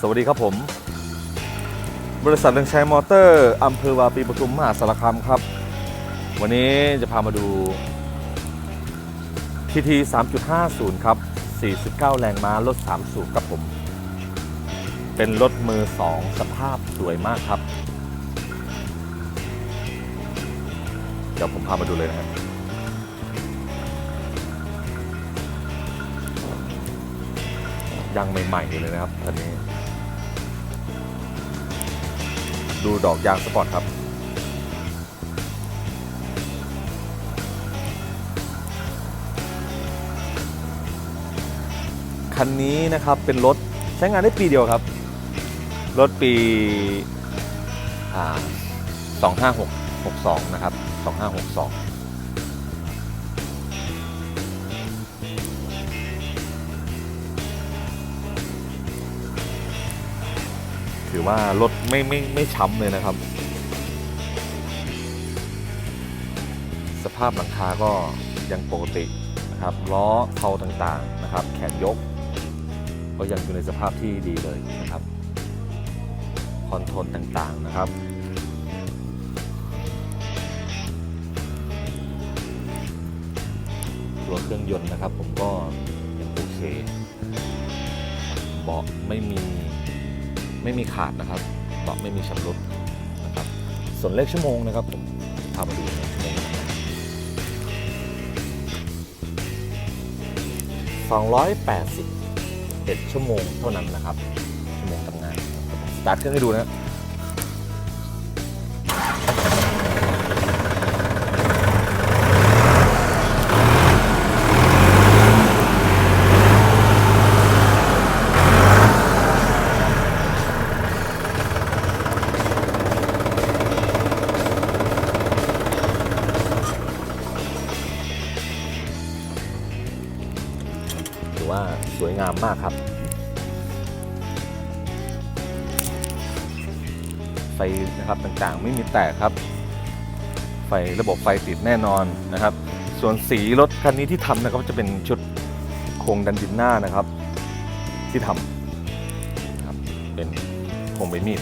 สวัสดีครับผม บริษัทเรืองชัยมอเตอร์อำเภอวาปีปทุมมหาสารคามครับ วันนี้จะพามาดู TT 3.50 ครับ 49 แรงม้ารถ3สูบครับผม เป็นรถมือ 2 สภาพสวยมากครับ เดี๋ยวผมพามาดูเลยนะครับยังใหม่ๆอยู่เลยนะครับคันนี้ ดูดอกยางสปอร์ตครับ คันนี้นะครับเป็นรถใช้งานได้ปีเดียวครับ รถปี25662นะครับ 2562 ถือว่ารถไม่ไม่ไม่ช้ำเลยนะครับ สภาพหลังคาก็ยังปกตินะครับล้อเทาต่างๆนะครับ แขนยก ก็ยังอยู่ในสภาพที่ดีเลยนะครับ คอนโทรลต่างๆนะครับตัวเครื่องยนต์นะครับ ผมก็ยังโอเคเบาะไม่มี ไม่มีขาดนะครับเบาะไม่มีชำรุดนะครับส่วนเลขชั่วโมงนะครับผมพามาดูนะสองร้อยแปดสิบเอ็ดชั่วโมงเท่านั้นนะครับชั่วโมงทำงานสตาร์ทเครื่องให้ดูนะ ถือว่าสวยงามมากครับ ไฟนะครับต่างๆไม่มีแตกครับ ไฟระบบไฟติดแน่นอนนะครับ ส่วนสีรถคันนี้ที่ทำนะครับจะเป็นชุดโครงดันดินหน้านะครับ ที่ทำนะครับเป็นโครงใบมีด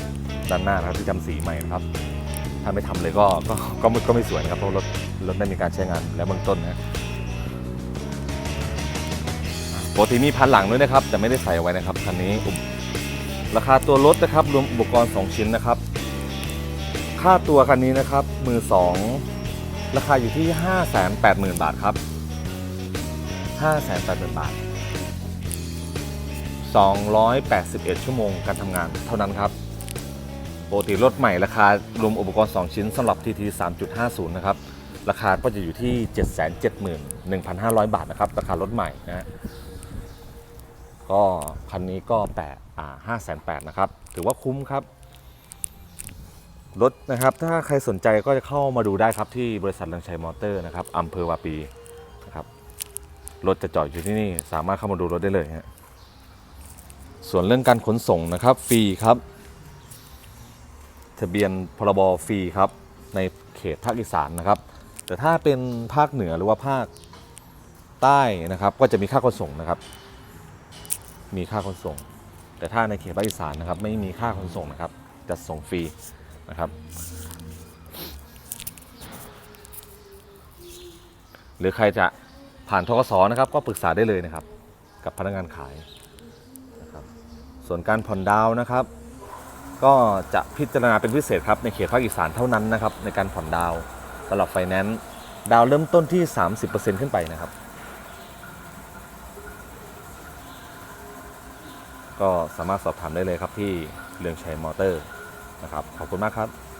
ด้านหน้านะครับที่ทำสีใหม่นะครับถ้าไม่ทำเลยก็ก็ก็ไม่ก็ไม่สวยนะครับเพราะรถรถได้มีการใช้งานแล้วเบื้องต้นนะ ปกติมีพันหลังด้วยนะครับ แต่ไม่ได้ใส่ไว้นะครับคันนี้ ราคาตัวรถนะครับรวมอุปกรณ์ 2 ชิ้นนะครับ ค่าตัวคันนี้นะครับมือ2ราคาอยู่ที่ 580,000 บาทครับ 580,000 บาท 281 ชั่วโมงการทำงานเท่านั้นครับปกติรถใหม่ราคารวมอุปกรณ์ 2 ชิ้นสำหรับ TT 3.50 นะครับ ราคาก็จะอยู่ที่ 771,500 บาทนะครับ ราคารถใหม่นะฮะ ก็คันนี้ก็แปดอ่า508,000นะครับ ถือว่าคุ้มครับ รถนะครับถ้าใครสนใจก็จะเข้ามาดูได้ครับที่บริษัทลังชัยมอเตอร์นะครับอำเภอวาปีนะครับรถจะจอดอยู่ที่นี่สามารถเข้ามาดูรถได้เลยฮะส่วนเรื่องการขนส่งนะครับฟรีครับ ทะเบียนพรบฟรีครับ ในเขตภาคอีสานนะครับ แต่ถ้าเป็นภาคเหนือหรือว่าภาคใต้นะครับ ก็จะมีค่าขนส่งนะครับ มีค่าขนส่ง แต่ถ้าในเขตภาคอีสานนะครับไม่มีค่าขนส่งนะครับจะส่งฟรีนะครับ หรือใครจะผ่านทกสนะครับ ก็ปรึกษาได้เลยนะครับ กับพนักงานขายนะครับส่วนการผ่อนดาวนะครับ ก็จะพิจารณาเป็นพิเศษครับในเขตภาคอีสานเท่านั้นนะครับในการผ่อนดาวสำหรับไฟแนนซ์ดาวเริ่มต้นที่ 30%ขึ้นไปนะครับ ก็สามารถสอบถามได้เลยครับที่เรืองชัยมอเตอร์นะครับขอบคุณมากครับ